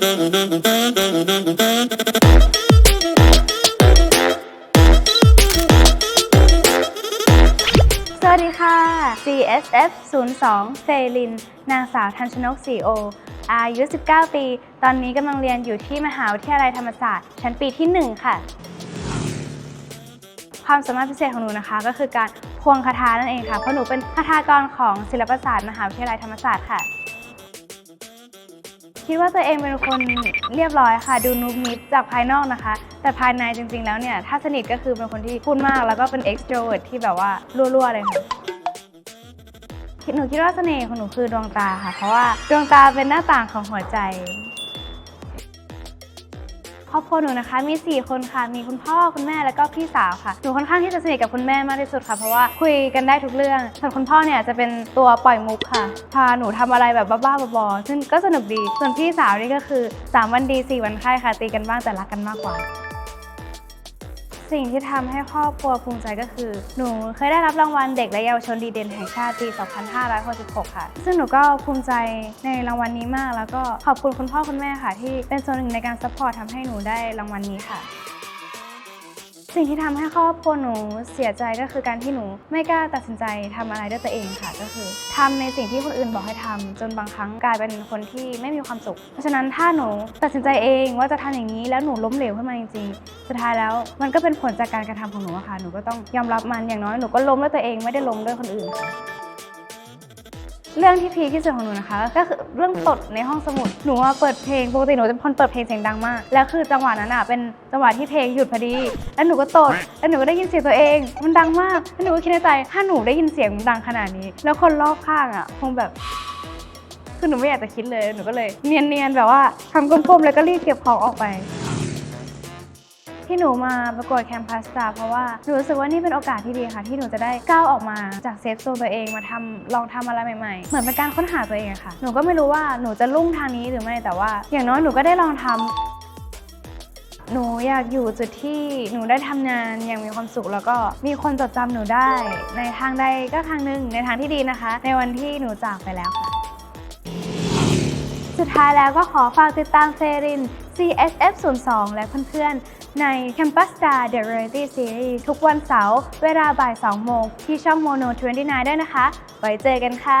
สวัสดีค่ะ CSF 02เฟลิน นางสาวทันชนกศรีโอ อายุ 19 ปี ตอนนี้กำลังเรียนอยู่ที่มหาวิทยาลัยธรรมศาสตร์ ชั้นปีที่ 1 ค่ะ ความสามารถพิเศษของหนูนะคะ ก็คือการพวงคาถานั่นเองค่ะ เพราะหนูเป็นคาถากรของศิลปศาสตร์มหาวิทยาลัยธรรมศาสตร์ค่ะ คิดว่าตัวเองเป็นคนเรียบร้อยค่ะ ดูนุบนิดจากภายนอกนะคะ แต่ภายในจริงๆแล้วเนี่ย ถ้าสนิทก็คือเป็นคนที่พูดมาก แล้วก็เป็น extrovert ที่แบบว่ารั่วๆเลยค่ะหนูคิดว่าเสน่ห์ของหนูคือดวงตาค่ะ เพราะว่าดวงตาเป็นหน้าต่างของหัวใจ ครอบครัวหนูนะคะมี 4 คนค่ะ มีคุณพ่อคุณแม่แล้วก็พี่สาวค่ะหนูค่อนข้างที่จะสนิทกับคุณแม่มากที่สุดค่ะ เพราะว่าคุยกันได้ทุกเรื่องส่วนคุณพ่อเนี่ยจะเป็นตัวปล่อยมุกค่ะ พาหนูทำอะไรแบบบ้าๆบอๆซึ่งก็สนุกดี ส่วนพี่สาวนี่ก็คือ 3 วันดี 4 วันไข้ค่ะ ตีกันบ้างแต่รักกันมากกว่า สิ่งที่ทำให้ครอบครัวภูมิใจก็คือ หนูเคยได้รับรางวัลเด็กและเยาวชนดีเด่นแห่งชาติปี 2566 ค่ะ ซึ่งหนูก็ภูมิใจในรางวัลนี้มาก แล้วก็ขอบคุณคุณพ่อคุณแม่ค่ะ ที่เป็นส่วนหนึ่งในการซัพพอร์ตทำให้หนูได้รางวัลนี้ค่ะ สิ่งที่ทำให้ครอบครัวหนูเสียใจก็คือการที่หนูไม่กล้าตัดสินใจทำอะไรด้วยตัวเองค่ะ ก็คือทำในสิ่งที่คนอื่นบอกให้ทำจนบางครั้งกลายเป็นคนที่ไม่มีความสุข เพราะฉะนั้นถ้าหนูตัดสินใจเองว่าจะทำอย่างนี้แล้วหนูล้มเหลวขึ้นมาจริงๆ สุดท้ายแล้วมันก็เป็นผลจากการกระทำของหนูค่ะ หนูก็ต้องยอมรับมันอย่างน้อยหนูก็ล้มด้วยตัวเองไม่ได้ล้มด้วยคนอื่นค่ะ เรื่องที่พีคที่สุดของหนูนะคะ ก็คือเรื่องตดในห้องสมุดหนูว่าเปิดเพลงปกติหนูจะเป็นคนเปิดเพลงเสียงดังมาก แล้วคือจังหวะนั้นอะเป็นจังหวะที่เพลงหยุดพอดี แล้วหนูก็ตดแล้วหนูก็ได้ยินเสียงตัวเอง มันดังมากแล้วหนูก็คิดในใจถ้าหนูได้ยินเสียงมันดังขนาดนี้ แล้วคนรอบข้างอะคงแบบคือหนูไม่อยากจะคิดเลย หนูก็เลยเนียนๆแบบว่าทำก้มๆแล้วก็รีบเก็บของออกไป ที่หนูมาประกวดแคมปัสตาเพราะว่าหนูรู้สึกว่านี่เป็นโอกาสที่ดีค่ะ ที่หนูจะได้ก้าวออกมาจากเซฟโซนตัวเองมาทำลองทำอะไรใหม่ๆ เหมือนเป็นการค้นหาตัวเองค่ะ หนูก็ไม่รู้ว่าหนูจะลุ่งทางนี้หรือไม่แต่ว่า อย่างน้อยหนูก็ได้ลองทำหนูอยากอยู่จุดที่หนูได้ทำงานอย่างมีความสุข แล้วก็มีคนจดจำหนูได้ ในทางใดก็ทางหนึ่งในทางที่ดีนะคะ ในวันที่หนูจากไปแล้วค่ะ สุดท้ายแล้วก็ขอฝากติดตามเฟริน CSF 02 และเพื่อนๆ ใน Campus Star The Reality Series ทุกวันเสาร์เวลาบ่าย 2 โมง ที่ช่อง Mono 29ได้นะคะ ไว้เจอกันค่ะ